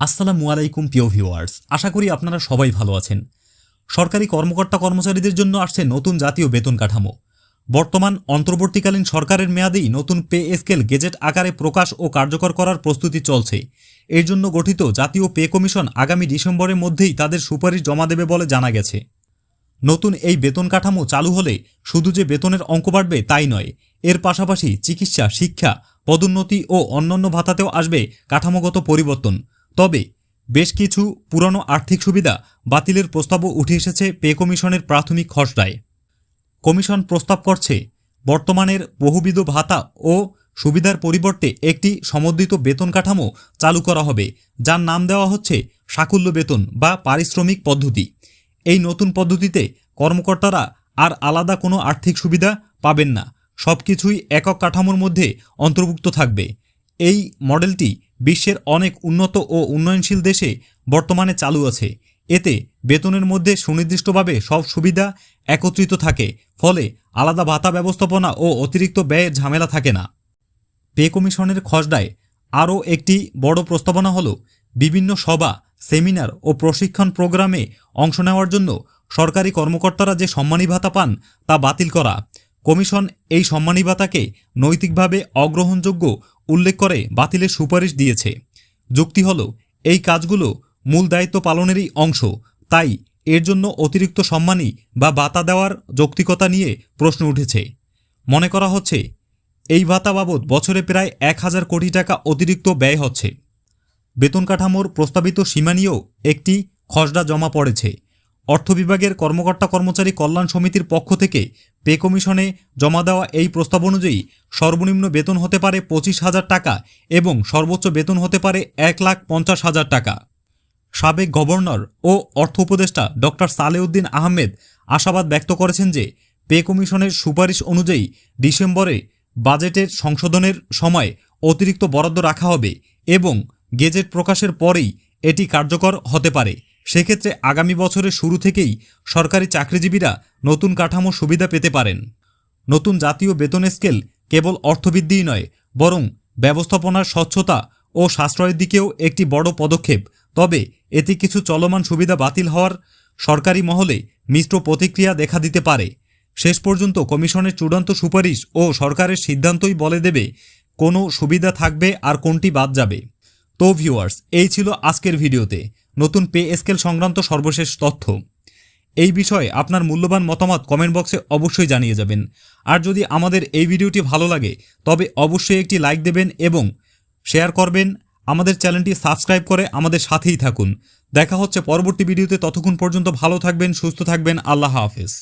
আসসালামু আলাইকুম, প্রিয় ভিউয়ার্স। আশা করি আপনারা সবাই ভালো আছেন। সরকারি কর্মকর্তা কর্মচারীদের জন্য আসছে নতুন জাতীয় বেতন কাঠামো। বর্তমান অন্তর্বর্তীকালীন সরকারের মেয়াদেই নতুন পে স্কেল গেজেট আকারে প্রকাশ ও কার্যকর করার প্রস্তুতি চলছে। এর জন্য গঠিত জাতীয় পে কমিশন আগামী ডিসেম্বরের মধ্যেই তাদের সুপারিশ জমা দেবে বলে জানা গেছে। নতুন এই বেতন কাঠামো চালু হলে শুধু যে বেতনের অঙ্ক বাড়বে তাই নয়, এর পাশাপাশি চিকিৎসা, শিক্ষা, পদোন্নতি ও অন্যান্য ভাতাতেও আসবে কাঠামোগত পরিবর্তন। তবে বেশ কিছু পুরনো আর্থিক সুবিধা বাতিলের প্রস্তাবও উঠে এসেছে পে কমিশনের প্রাথমিক খসড়ায়। কমিশন প্রস্তাব করছে, বর্তমানের বহুবিধ ভাতা ও সুবিধার পরিবর্তে একটি সমন্বিত বেতন কাঠামো চালু করা হবে, যার নাম দেওয়া হচ্ছে সাকুল্য বেতন বা পারিশ্রমিক পদ্ধতি। এই নতুন পদ্ধতিতে কর্মকর্তারা আর আলাদা কোনো আর্থিক সুবিধা পাবেন না, সবকিছুই একক কাঠামোর মধ্যে অন্তর্ভুক্ত থাকবে। এই মডেলটি বিশ্বের অনেক উন্নত ও উন্নয়নশীল দেশে বর্তমানে চালু আছে। এতে বেতনের মধ্যে সুনির্দিষ্টভাবে সব সুবিধা একত্রিত থাকে, ফলে আলাদা ভাতা ব্যবস্থাপনা ও অতিরিক্ত ব্যয়ের ঝামেলা থাকে না। পে কমিশনের খসড়ায় আরও একটি বড় প্রস্তাবনা হল, বিভিন্ন সভা, সেমিনার ও প্রশিক্ষণ প্রোগ্রামে অংশ নেওয়ার জন্য সরকারি কর্মকর্তারা যে সম্মানী ভাতা পান তা বাতিল করা। কমিশন এই সম্মানী ভাতাকে নৈতিকভাবে অগ্রহণযোগ্য উল্লেখ করে বাতিলের সুপারিশ দিয়েছে। যুক্তি হল, এই কাজগুলো মূল দায়িত্ব পালনেরই অংশ, তাই এর জন্য অতিরিক্ত সম্মানী বা ভাতা দেওয়ার যৌক্তিকতা নিয়ে প্রশ্ন উঠেছে। মনে করা হচ্ছে, এই ভাতা বাবদ বছরে প্রায় এক হাজার কোটি টাকা অতিরিক্ত ব্যয় হচ্ছে। বেতন কাঠামোর প্রস্তাবিত সীমা নিয়েও একটি খসড়া জমা পড়েছে। অর্থ বিভাগের কর্মকর্তা কর্মচারী কল্যাণ সমিতির পক্ষ থেকে পে কমিশনে জমা দেওয়া এই প্রস্তাব অনুযায়ী সর্বনিম্ন বেতন হতে পারে পঁচিশ হাজার টাকা এবং সর্বোচ্চ বেতন হতে পারে এক লাখ পঞ্চাশ হাজার টাকা। সাবেক গভর্নর ও অর্থ উপদেষ্টা ডক্টর সালেউদ্দিন আহমেদ আশাবাদ ব্যক্ত করেছেন যে পে কমিশনের সুপারিশ অনুযায়ী ডিসেম্বরে বাজেটের সংশোধনের সময় অতিরিক্ত বরাদ্দ রাখা হবে এবং গেজেট প্রকাশের পরেই এটি কার্যকর হতে পারে। সেক্ষেত্রে আগামী বছরের শুরু থেকেই সরকারি চাকরিজীবীরা নতুন কাঠামো সুবিধা পেতে পারেন। নতুন জাতীয় বেতন স্কেল কেবল অর্থবৃদ্ধিই নয়, বরং ব্যবস্থাপনার স্বচ্ছতা ও সাশ্রয়ের দিকেও একটি বড় পদক্ষেপ। তবে এতে কিছু চলমান সুবিধা বাতিল হওয়ার সরকারি মহলে মিশ্র প্রতিক্রিয়া দেখা দিতে পারে। শেষ পর্যন্ত কমিশনের চূড়ান্ত সুপারিশ ও সরকারের সিদ্ধান্তই বলে দেবে কোনো সুবিধা থাকবে আর কোনটি বাদ যাবে। তো ভিউয়ার্স, এই ছিল আজকের ভিডিওতে। নতুন পে স্কেল সংক্রান্ত সর্বশেষ তথ্য। এই বিষয়ে আপনার মূল্যবান মতামত কমেন্ট বক্সে অবশ্যই জানিয়ে যাবেন। আর যদি আমাদের এই ভিডিওটি ভালো লাগে, তবে অবশ্যই একটি লাইক দেবেন এবং শেয়ার করবেন। আমাদের চ্যানেলটি সাবস্ক্রাইব করে আমাদের সাথেই থাকুন। দেখা হচ্ছে পরবর্তী ভিডিওতে। ততক্ষণ পর্যন্ত ভালো থাকবেন, সুস্থ থাকবেন। আল্লাহ হাফেজ।